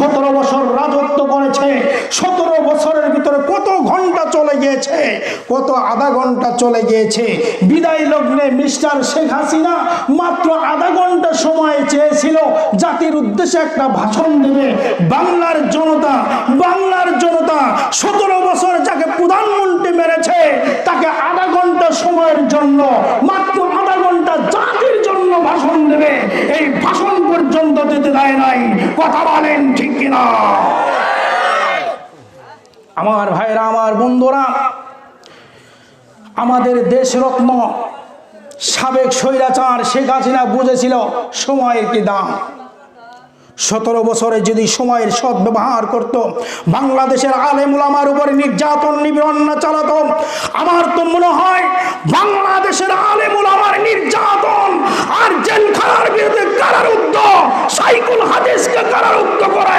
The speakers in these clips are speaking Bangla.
সতেরো বছর রাজত্ব করেছে, সতেরো বছরের ভিতরে কত ঘণ্টা চলে গিয়েছে, কত আধা ঘণ্টা চলে গিয়েছে। বিদায় লগ্নে মিস্টার শেখ হাসিনা মাত্র আধা ঘণ্টা সময় চেয়েছিল জাতির উদ্দেশ্যে একটা ভাষণ দেবে। বাংলার জনতা বাংলার জনতা সতেরো বছর যাকে প্রধানমন্ত্রী মেরেছে, তাকে আধা ঘণ্টা সময়ের জন্য দেয় নাই। কথা বলেন ঠিক কিনা? আমার ভাইরা, আমার বন্ধুরা, আমাদের দেশরত্ন সাবেক স্বৈরাচার শেখ হাসিনা বুঝেছিল সময়ের কি দাম। সতেরো বছরে যদি সময়ের সৎ ব্যবহার করত, বাংলাদেশের আলেমুলামার উপরে নির্যাতন নিপীড়ন না চালাতো, আমার তো মনে হয় বাংলাদেশের আলেমুলামার নির্যাতন আর জেলখানার বিরুদ্ধে কারারুদ্ধ সাইকুল হাদিসকে কারারুদ্ধ করে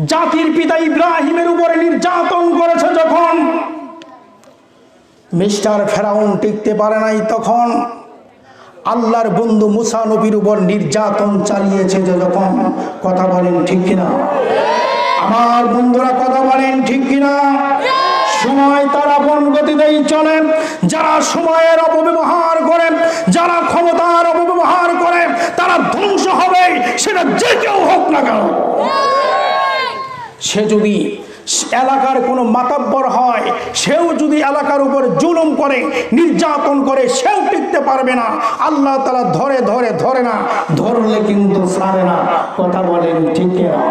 জাতির পিতা ইব্রাহিমের উপরে নির্যাতন করেছে যখন। মিস্টার ফেরাউন টিকতে পারে নাই তখন। আল্লাহর বন্ধু মুসা নবীর উপর নির্যাতন চালিয়েছে যখন কথা বলেন ঠিক কিনা। আমার বন্ধুরা কথা বলেন ঠিক কিনা। সময় তারা আপন গতিতেই চলেন যারা সময়ের অপব্যবহার করেন যারা ক্ষমতার অপব্যবহার করেন তারা ধ্বংস হবে, সেটা যে কেউ হোক না কেন। সে যদি এলাকার কোনো মাতাব্বর হয়, সেও যদি এলাকার উপর জুলুম করে, নির্যাতন করে, সেও টিকতে পারবে না। আল্লাহ তারা ধরে ধরে ধরে না। ধরলে কিন্তু ছাড়ে না। কথা বলেন ঠিক না